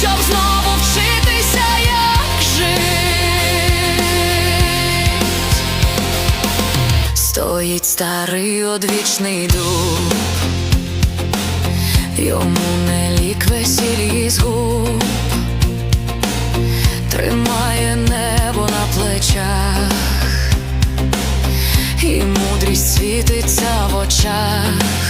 щоб знову вчитися, як жить стоїть старий одвічний дух, йому не лік весілі згуб, тримає небо на плечах, і мудрість світиться в очах.